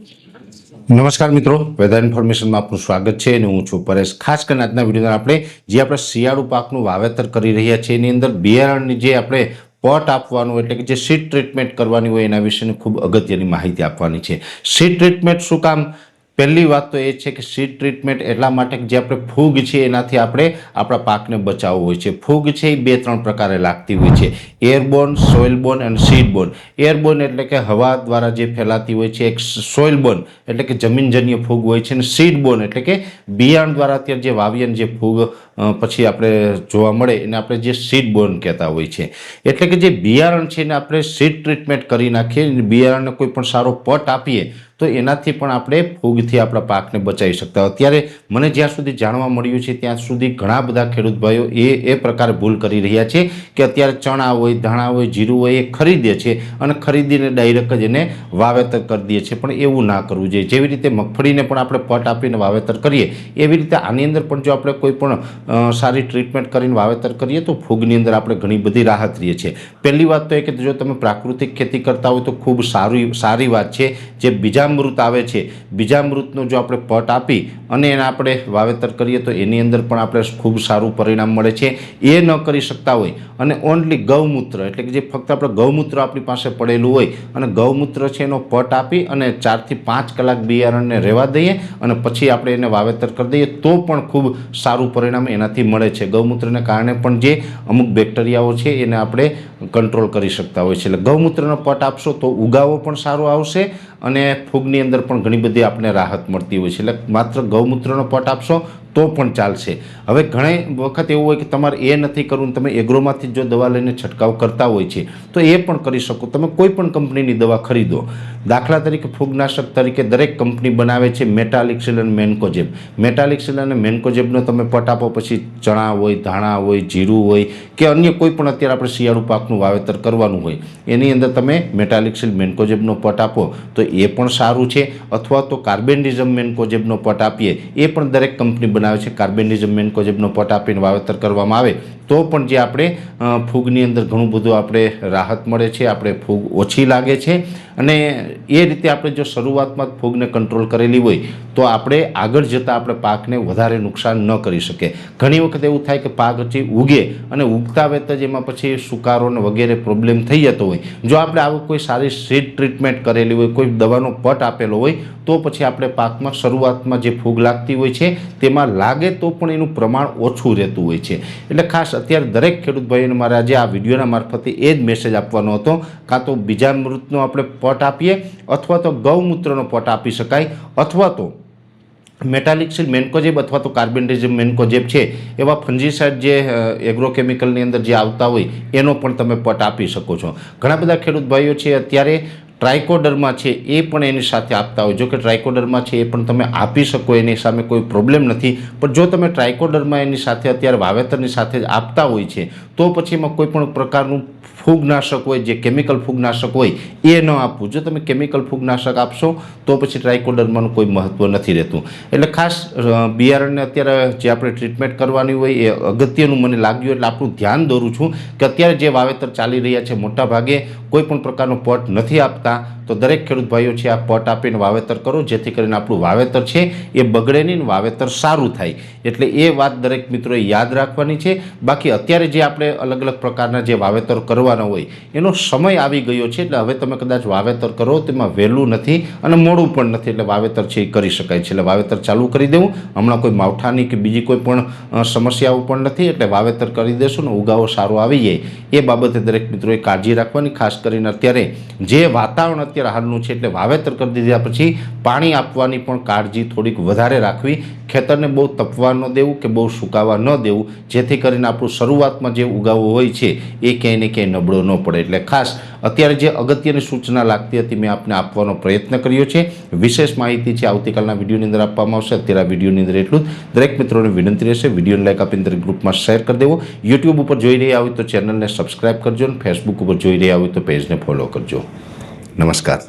નમસ્કાર મિત્રો, વેધર ઇન્ફોર્મેશનમાં આપનું સ્વાગત છે અને હું છું પરેશ. ખાસ કરીને આજના વિડીયોમાં આપણે જે આપણે શિયાળુ પાકનું વાવેતર કરી રહ્યા છીએ, એની અંદર બિયારણની જે આપણે પોટ આપવાનું એટલે કે જે સીડ ટ્રીટમેન્ટ કરવાની હોય એના વિશેની ખૂબ અગત્યની માહિતી આપવાની છે. સીડ ટ્રીટમેન્ટ શું કામ? પહેલી વાત તો એ છે કે સીડ ટ્રીટમેન્ટ એટલા માટે જે આપણે ફૂગ છે એનાથી આપણે આપણા પાકને બચાવવો હોય છે. ફૂગ છે એ બે ત્રણ પ્રકારે લાગતી હોય છે. એરબોર્ન સોઇલબોન અને સીડબોન એરબોર્ન એટલે કે હવા દ્વારા જે ફેલાતી હોય છે, એક સોઇલબોન એટલે કે જમીનજન્ય ફૂગ હોય છે અને સીડબોર્ન એટલે કે બિયાણ દ્વારા અત્યારે જે વાવીએ જે ફૂગ પછી આપણે જોવા મળે એને આપણે જે સીડ બોર્ન કહેતા હોય છે. એટલે કે જે બિયારણ છે એને આપણે સીડ ટ્રીટમેન્ટ કરી નાખીએ બિયારણને કોઈ પણ સારો પટ આપીએ તો એનાથી પણ આપણે ફૂગથી આપણા પાકને બચાવી શકતા. અત્યારે મને જ્યાં સુધી જાણવા મળ્યું છે ત્યાં સુધી ઘણા બધા ખેડૂત ભાઈઓ એ એ પ્રકારે ભૂલ કરી રહ્યા છે કે અત્યારે ચણા હોય, ધાણા હોય, જીરું હોય એ ખરીદે છે અને ખરીદીને ડાયરેક્ટ જ એને વાવેતર કરી દે છે. પણ એવું ના કરવું જોઈએ. જેવી રીતે મગફળીને પણ આપણે પટ આપીને વાવેતર કરીએ, એવી રીતે આની અંદર પણ જો આપણે કોઈ પણ સારી ટ્રીટમેન્ટ કરીને વાવેતર કરીએ તો ફૂગની અંદર આપણે ઘણી બધી રાહત રહીએ છીએ પહેલી વાત તો એ કે જો તમે પ્રાકૃતિક ખેતી કરતા હોય તો ખૂબ સારી સારી વાત છે. જે બીજામૃત આવે છે, બીજામૃતનો જો આપણે પટ આપી અને એને આપણે વાવેતર કરીએ તો એની અંદર પણ આપણે ખૂબ સારું પરિણામ મળે છે. એ ન કરી શકતા હોય અને ઓનલી ગૌમૂત્ર, એટલે કે જે ફક્ત આપણે ગૌમૂત્ર આપણી પાસે પડેલું હોય અને ગૌમૂત્ર છે એનો પટ આપી અને ચારથી પાંચ કલાક બિયારણને રહેવા દઈએ અને પછી આપણે એને વાવેતર કરી દઈએ તો પણ ખૂબ સારું પરિણામ એનાથી મળે છે. ગૌમૂત્રને કારણે પણ જે અમુક બેક્ટેરિયાઓ છે એને આપણે કંટ્રોલ કરી શકતા હોય છે. એટલે ગૌમૂત્રનો પટ આપશો તો ઉગાવો પણ સારો આવશે અને ફૂગની અંદર પણ ઘણી બધી આપણને રાહત મળતી હોય છે. એટલે માત્ર ગૌમૂત્રનો પટ આપશો તો પણ ચાલશે. હવે ઘણી વખત એવું હોય કે તમારે એ નથી કરવું તમે એગ્રોમાંથી જો દવા લઈને છંટકાવ કરતા હોય છે, તો એ પણ કરી શકો. તમે કોઈ પણ કંપનીની દવા ખરીદો. દાખલા તરીકે ફૂગનાશક તરીકે દરેક કંપની બનાવે છે મેટાલિક્સિલ અને મેન્કોજેબ. મેટાલિક્સિલ અને મેન્કોજેબનો તમે પટ આપો પછી ચણા હોય, ધાણા હોય, જીરું હોય કે અન્ય કોઈ પણ અત્યારે આપણે શિયાળુ પાકનું વાવેતર કરવાનું હોય, એની અંદર તમે મેટાલિક્સિલ મેન્કોજેબનો પટ આપો તો એ પણ સારું છે. અથવા તો કાર્બેન્ડિઝમ મેન્કોજેબનો પટ આપીએ, એ પણ દરેક કંપની બનાવે છે. કાર્બેન્ડિઝમ મેન્કોજેબનો પટ આપીને વાવેતર કરવામાં આવે તો પણ જે આપણે ફૂગની અંદર ઘણું બધું આપણે રાહત મળે છે, આપણે ફૂગ ઓછી લાગે છે. અને એ રીતે આપણે જો શરૂઆતમાં જ ફૂગને કંટ્રોલ કરેલી હોય, તો આપણે આગળ જતાં આપણે પાકને વધારે નુકસાન ન કરી શકે ઘણી વખત એવું થાય કે પાક હજી ઉગે અને ઉગતા વેત જ એમાં પછી સુકારોને વગેરે પ્રોબ્લેમ થઈ જતો હોય. જો આપણે આવું કોઈ સારી સીડ ટ્રીટમેન્ટ કરેલી હોય, કોઈ દવાનો પટ આપેલો હોય, તો પછી આપણે પાકમાં શરૂઆતમાં જે ફૂગ લાગતી હોય છે, તેમાં લાગે તો પણ એનું પ્રમાણ ઓછું રહેતું હોય છે. એટલે ખાસ અત્યારે દરેક ખેડૂત ભાઈઓને મારે આજે આ વિડીયોના મારફતે એ જ મેસેજ આપવાનો હતો, કાં તો બીજા મૃતનો આપણે પટ આપીએ, અથવા તો ગૌમૂત્રનો પટ આપી શકાય, અથવા તો મેટાલિક્સિલ મેન્કોજેબ અથવા તો કાર્બેન્ડિઝમ મેન્કોજેબ છે, એવા ફંજીસાઇડ જે એગ્રોકેમિકલની અંદર જે આવતા હોય, એનો પણ તમે પટ આપી શકો છો. ઘણા બધા ખેડૂત ભાઈઓ છે અત્યારે ટ્રાઇકોડરમાં છે એ પણ એની સાથે આપતા હોય. જો કે ટ્રાયકોડરમાં છે એ પણ તમે આપી શકો, એની સામે કોઈ પ્રોબ્લેમ નથી. પણ જો તમે ટ્રાયકોડરમાં એની સાથે અત્યારે વાવેતરની સાથે જ આપતા હોય છે, તો પછી એમાં કોઈ પણ પ્રકારનું ફૂગનાશક હોય, જે કેમિકલ ફૂગનાશક હોય, એ ન આપવું. જો તમે કેમિકલ ફૂગનાશક આપશો, તો પછી ટ્રાયકોડરમાંનું કોઈ મહત્ત્વ નથી રહેતું. એટલે ખાસ બિયારણને અત્યારે જે આપણે ટ્રીટમેન્ટ કરવાની હોય એ અગત્યનું મને લાગ્યું, એટલે આપણું ધ્યાન દોરું છું કે અત્યારે જે વાવેતર ચાલી રહ્યા છે મોટા ભાગે કોઈ પણ પ્રકારનો પોટ નથી આપતા. તો દરેક ખેડૂત ભાઈઓ છે, આ પટ આપીને વાવેતર કરો, જેથી કરીને આપણું વાવેતર છે, એ બગડે નહીં વાવેતર સારું થાય. એટલે એ વાત દરેક મિત્રોએ યાદ રાખવાની છે. બાકી અત્યારે જે આપણે અલગ અલગ પ્રકારના જે વાવેતર કરવાના હોય, એનો સમય આવી ગયો છે, એટલે હવે તમે કદાચ વાવેતર કરો, તેમાં વહેલું નથી અને મોડું પણ નથી. એટલે વાવેતર છે એ કરી શકાય છે. એટલે વાવેતર ચાલુ કરી દેવું. હમણાં કોઈ માવઠાની કે બીજી કોઈ પણ સમસ્યાઓ પણ નથી. એટલે વાવેતર કરી દેશું ને ઉગાવો સારો આવી જાય. એ બાબતે દરેક મિત્રોએ કાળજી રાખવાની, ખાસ કરીને અત્યારે જે વાતાવરણ અત્યારે હાલનું છે એટલે વાવેતર કરી દીધા પછી પાણી આપવાની પણ કાળજી થોડીક વધારે રાખવી. ખેતરને બહુ તપવા ન દેવું કે બહુ સુકાવા ન દેવું. જેથી કરીને આપણું શરૂઆતમાં જે ઉગાવો હોય છે એ ક્યાંય ને ક્યાંય નબળો ન પડે. એટલે ખાસ અત્યારે જે અગત્યની સૂચના લાગતી હતી મેં આપને આપવાનો પ્રયત્ન કર્યો છે. વિશેષ માહિતી છે આવતીકાલના વિડીયોની અંદર આપવામાં આવશે. અત્યારે આ વિડીયોની અંદર એટલું દરેક મિત્રોને વિનંતી રહેશે. વિડીયોને લાઈક આપીને દરેક ગ્રુપમાં શેર કરી દેવો. યુટ્યુબ ઉપર જોઈ રહ્યા હોય તો ચેનલને સબસ્ક્રાઇબ કરજો અને ફેસબુક ઉપર જોઈ રહ્યા હોય તો પેજને ફોલો કરજો. નમસ્કાર.